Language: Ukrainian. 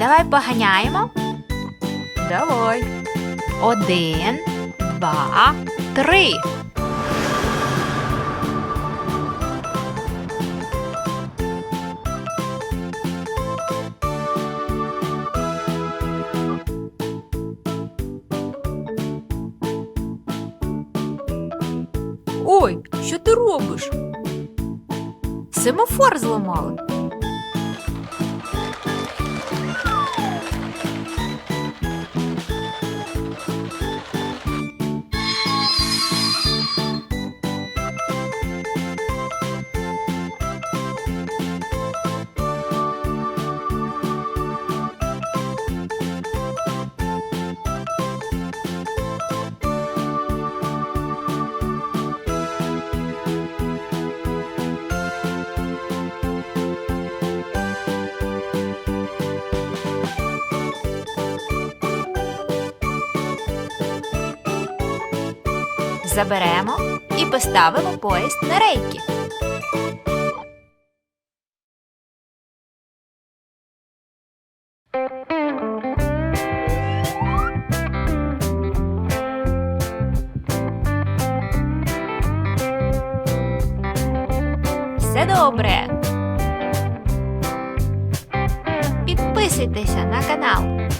Давай поганяємо. Давай. Один, два, три. Ой, що ти робиш? Семафор зламали. Заберемо і поставимо поїзд на рейки. Все добре. Підписуйтеся на канал.